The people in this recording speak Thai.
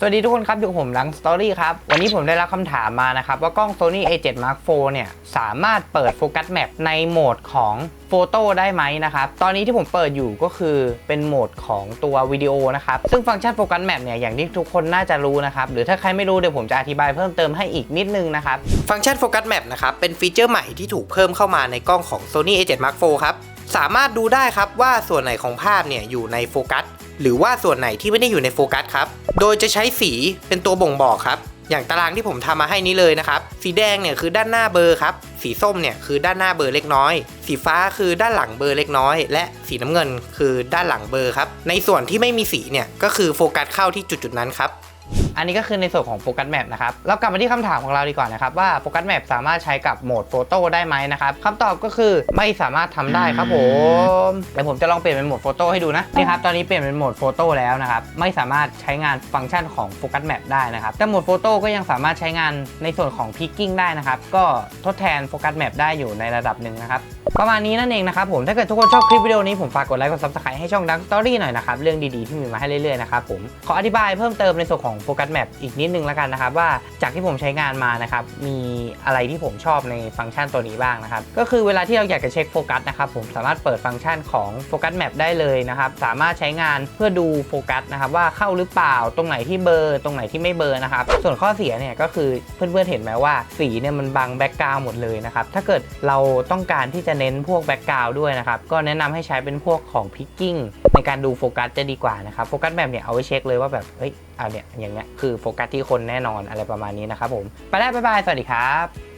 สวัสดีทุกคนครับ อยู่กับผมลังสตอรี่ครับ วันนี้ผมได้รับคำถามมานะครับ ว่ากล้อง Sony A7 Mark IV เนี่ย สามารถเปิดโฟกัสแมปในโหมดของโฟโต้ได้ไหมนะครับ ตอนนี้ที่ผมเปิดอยู่ก็คือเป็นโหมดของตัววิดีโอนะครับ ซึ่งฟังก์ชันโฟกัสแมปเนี่ย อย่างที่ทุกคนน่าจะรู้นะครับ หรือถ้าใครไม่รู้เดี๋ยวผมจะอธิบายเพิ่มเติมให้อีกนิดนึงนะครับ ฟังก์ชันโฟกัสแมปนะครับ เป็นฟีเจอร์ใหม่ที่ถูกเพิ่มเข้ามาในกล้องของ Sony A7 Mark IV ครับ สามารถดูได้ครับว่าส่วนไหนของภาพเนี่ยอยู่ในโฟกัส หรือว่าส่วนไหนที่ไม่ได้อยู่ในโฟกัสครับ โดยจะใช้สีเป็นตัวบ่งบอกครับ อย่างตารางที่ผมทำมาให้นี้เลยนะครับ สีแดงเนี่ยคือด้านหน้าเบอร์ครับ สีส้มเนี่ยคือด้านหน้าเบอร์เล็กน้อย สีฟ้าคือด้านหลังเบอร์เล็กน้อย และสีน้ำเงินคือด้านหลังเบอร์ครับ ในส่วนที่ไม่มีสีเนี่ยก็คือโฟกัสเข้าที่จุดๆนั้นครับ อันนี้ก็คือในส่วนของโฟกัสแมปนะครับเรากลับมาที่คำถามของเราดีกว่านะครับว่าโฟกัสแมปสามารถใช้กับโหมดโฟโต้ได้ไหมนะครับคำตอบก็คือไม่สามารถทำได้ครับผมเดี๋ยวผมจะลองเปลี่ยนเป็นโหมดโฟโต้ให้ดูนะนี่ครับตอนนี้เปลี่ยนเป็นโหมดโฟโต้แล้วนะครับไม่สามารถใช้งานฟังก์ชันของโฟกัสแมปได้นะครับแต่โหมดโฟโต้ก็ยังสามารถใช้งานในส่วนของพิกกิ้งได้นะครับก็ทดแทนโฟกัสแมปได้อยู่ในระดับหนึ่งนะครับประมาณนี้นั่นเองนะครับผมถ้าเกิดทุกคนชอบคลิปวิดีโอนี้ผมฝากกดไลค์กดซับสไครต์ให้ช่องดังสตอรี่หน่อยนะครับเรื่องดีๆที่มีมาให้เรื่อยๆนะครับผมขออธิบายเพิ่มเติมในส่วนของโฟกัสแมปอีกนิดนึงแล้วกันนะครับว่าจากที่ผมใช้งานมานะครับมีอะไรที่ผมชอบในฟังก์ชันตัวนี้บ้างนะครับก็คือเวลาที่เราอยากจะเช็คโฟกัสนะครับผมสามารถเปิดฟังก์ชันของโฟกัสแมปได้เลยนะครับสามารถใช้งานเพื่อดูโฟกัสนะครับว่าเข้าหรือเปล่าตรงไหนที่เบอร์ตรงไหนที่ไม่เบอร์นะครับส่วนข้อเสียเนี่ยก็คือเพื่อนๆเห็นไหมว่าสีเนี่ยมันบังแบ็กกราวหมดเลยนะครับถ้าเกิดเราต้องการที่จะเน้นพวกแบ็กกราวด้วยนะครับก็แนะนำให้ใช้เป็นพวกของพิกกิ้ง ในการดูโฟกัสจะดีกว่านะครับโฟกัสแบบเนี่ยเอาไว้เช็คเลยว่าแบบเฮ้ยเอาเนี่ยอย่างเงี้ยคือโฟกัสที่คนแน่นอนอะไรประมาณนี้นะครับผมไปแล้วบ๊ายบายสวัสดีครับ